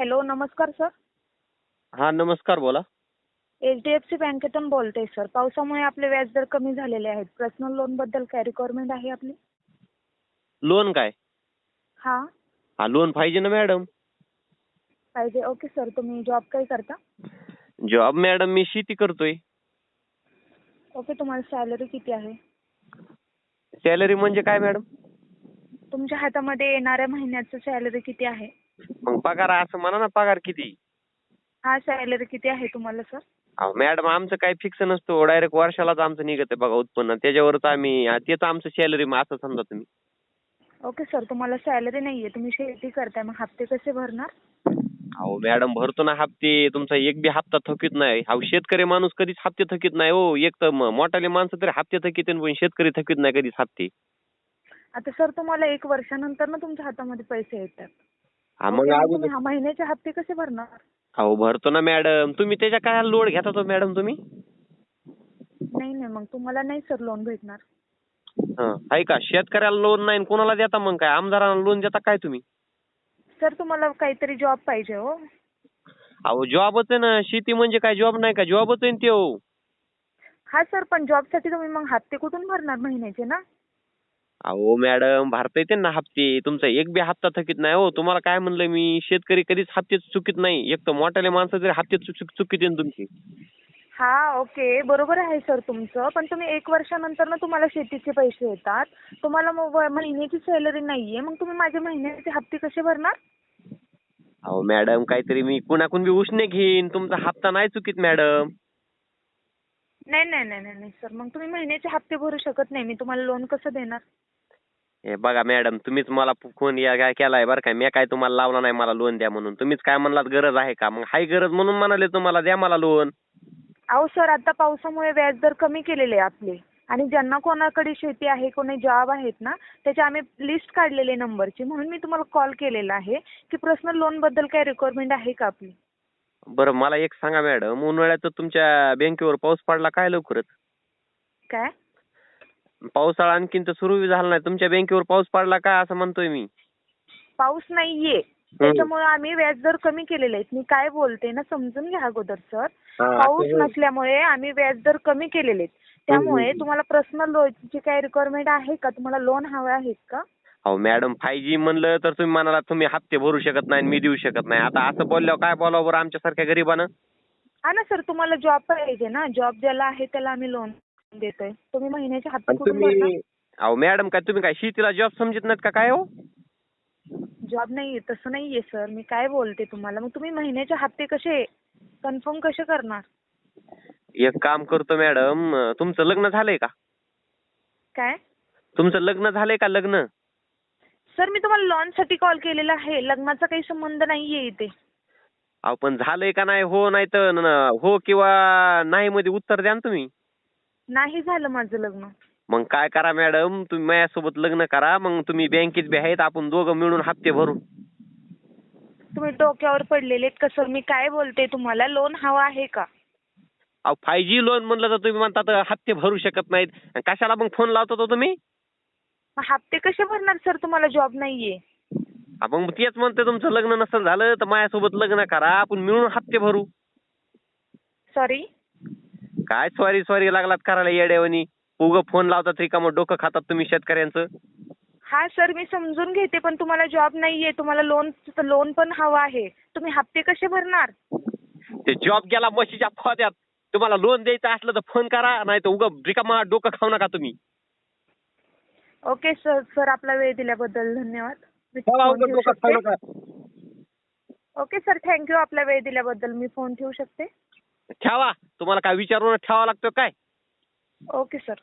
Hello नमस्कार sir. हा नमस्कार बोला. एच डी एफ सी बँकेतून बोलते सर. पावसामुळे आपले व्याजदर कमी झालेले आहेत. पर्सनल लोनबद्दल काय रिक्वायरमेंट आहे आपली? लोन काय? हा. हा लोन पाहिजे ना मॅडम. पाहिजे. ओके सर तुम्ही जॉब काही करता? जॉब मॅडम मी शेती करतोय. ओके तुम्हाला सॅलरी किती आहे? सॅलरी म्हणजे काय मॅडम? तुमच्या हातामध्ये येणाऱ्या महिन्याचं सॅलरी किती आहे? मग पगार असं म्हणा ना पगार किती? हा सॅलरी किती आहे तुम्हाला सर अहो मॅडम आमचं काय फिक्स नसतो डायरेक्ट वर्षालाच आमचं निघत बघा उत्पन्न. त्याच्यावरच आम्ही तेच आमचं सॅलरी असं समजा तुम्ही. ओके सर तुम्हाला सॅलरी नाही आहे तुम्ही शेती करताय. मग हप्ते कसे भरणार? अहो मॅडम भरतो ना हप्ते. तुमचा एक बी हप्ता थकीत नाही. अहो शेतकरी माणूस कधीच हप्ते थकीत नाही हो. एक तर म- मोठाले माणसं तरी हप्ते थकीत आहे, पण शेतकरी थकीत नाही कधीच हप्ते. आता सर तुम्हाला एक वर्षानंतर ना तुमच्या हातामध्ये पैसे येतात. मग तुम्ही हा महिन्याचे हप्ते कसे भरणार? अहो भरतो ना मॅडम. तुम्ही त्याच्या काय लोड घेता तो मॅडम तुम्ही? नाही नाही मग तुम्हाला नाही सर लोन भेटणार. हं, आहे का? शेतकऱ्याला लोन नाही कोणाला देता मग काय? आमदारांना लोन देता काय तुम्ही? सर तुम्हाला काहीतरी जॉब पाहिजे हो. अहो जॉबच आहे ना. शेती म्हणजे काय? जॉब नाही का? जॉबच आहे ना ते हो. हा सर पण जॉबसाठी तुम्ही मग हप्ते कुठून भरणार महिन्याचे ना? अहो मॅडम भरता येते ना हप्ते. तुमचा एक बी हप्ता थकीत नाही हो. तुम्हाला काय म्हणलं मी? शेतकरी कधीच हप्ते चुकीत नाही. एक तर मोठ्याले माणसं जरी हप्ते चुक- चुक- चुकीत आहे ना तुमची. हा ओके बरोबर आहे सर तुमचं. पण तुम्ही एक वर्षानंतर ना तुम्हाला शेतीचे पैसे येतात. तुम्हाला मग व- महिन्याची सॅलरी नाहीये. मग तुम्ही माझे महिन्याचे हप्ते कसे भरणार? अहो मॅडम काहीतरी मी कुणाकून बी उष्णे घेईन. तुमचा हप्ता नाही चुकीत मॅडम नाही नाही नाही नाही नाही सर मग तुम्ही महिन्याचे हप्ते भरू शकत नाही. मी तुम्हाला लोन कसं देणार? हे बघा मॅडम तुम्हीच मला फोन या काय केलाय बरं काय मी काय तुम्हाला लावला नाही मला लोन द्या म्हणून. तुम्हीच काय म्हणलात गरज आहे का? मग हाय गरज म्हणून म्हणाले तुम्हाला द्या मला लोन अहो सर आता पावसामुळे व्याजदर कमी केलेले आहे आपले. आणि ज्यांना कोणाकडे शेती आहे कोणी जॉब आहेत ना त्याची आम्ही लिस्ट काढलेली आहे नंबरची म्हणून मी तुम्हाला कॉल केलेला आहे की पर्सनल लोनबद्दल काय रिक्वायरमेंट आहे का आपली? बरं मला एक सांगा मॅडम. उन्हाळ्यात तुमच्या बँकेवर पाऊस पडला काय लवकरच? काय? पावसाळा आणखीन तर सुरू झाला नाही. तुमच्या बँकेवर पाऊस पडला का असं म्हणतोय मी? पाऊस नाहीये. त्याच्यामुळे आम्ही व्याजदर कमी केलेले आहेत. मी काय बोलते ना समजून घ्या अगोदर सर. पाऊस नसल्यामुळे आम्ही व्याजदर कमी केलेले आहेत. त्यामुळे तुम्हाला पर्सनल लोनची काय रिक्वायरमेंट आहे का? तुम्हाला लोन हवं आहे का? अहो मॅडम फाय जी म्हणलं तर तुम्ही म्हणाला तुम्ही हप्ते भरू शकत नाही आणि मी देऊ शकत नाही. आता असं बोलल्यावर काय बोलावं बरं आमच्यासारख्या गरीबानं? हा ना सर तुम्हाला जॉब पाहिजे ना. जॉब ज्याला आहे त्याला आम्ही लोन देतोय. तुम्ही महिन्याचे हप्ते कुठून भरणार अहो मॅडम काय तुम्ही काय शेतीला जॉब समजत नाहीत का काय हो? जॉब नाहीये तसं नाहीये सर मी काय बोलते तुम्हाला? मग तुम्ही महिन्याचे हप्ते कसे कन्फर्म कसे करणार? एक काम करतो मॅडम अं, तुमचं लग्न झालंय का? काय? तुमचं लग्न झालंय का लग्न? सर मी तुम्हाला लॉनसाठी कॉल केलेला आहे. लग्नाचा काही संबंध नाहीये इथे. अहो पण झालंय का नाही हो नाही तर न- हो किंवा नाही मध्ये उत्तर द्या ना तुम्ही. नाही झालं माझं लग्न. मग काय करा मॅडम तुम्ही माझ्यासोबत लग्न करा मग तुम्ही बँकेत बी आहेत आपण दोघं मिळून हप्ते भरू. तुम्ही डोक्यावर पडलेले आहेत का सर मी काय बोलते तुम्हाला? लोन हवा आहे का? अहो फाय जी लोन म्हणलं तर तुम्ही म्हणतात हप्ते भरू शकत नाहीत. आणि कशाला मग फोन लावता तो तुम्ही? मग हप्ते कसे भरणार सर तुम्हाला जॉब नाहीये. हा, मग तेच म्हणते तुमचं लग्न नसेल झालं तर माझ्यासोबत लग्न करा आपण मिळून हप्ते भरू. सॉरी काय सॉरी सॉरी लागलात करायला येड्यावानी? उगं फोन लावतात रिकामं डोकं खातात तुम्ही शेतकऱ्यांचं. हा सर मी समजून घेते पण तुम्हाला जॉब नाहीये तुम्हाला लोन लोन पण हवं आहे. तुम्ही हप्ते कसे भरणार? ते जॉब गेला म्हशीच्या फोद्यात तुम्हाला लोन द्यायचं असलं तर फोन करा नाही तर उगं रिकामा डोकं खाऊ नका तुम्ही. ओके सर सर आपला वेळ दिल्याबद्दल धन्यवाद. मी ठेवा, फोन उगाच ठेवू डोकं खाऊ नका. ओके सर थँक्यू आपला वेळ दिल्याबद्दल मी फोन ठेवू शकते? ठेवा. तुम्हाला काय विचारून ठेवा लागतं काय? Okay sir.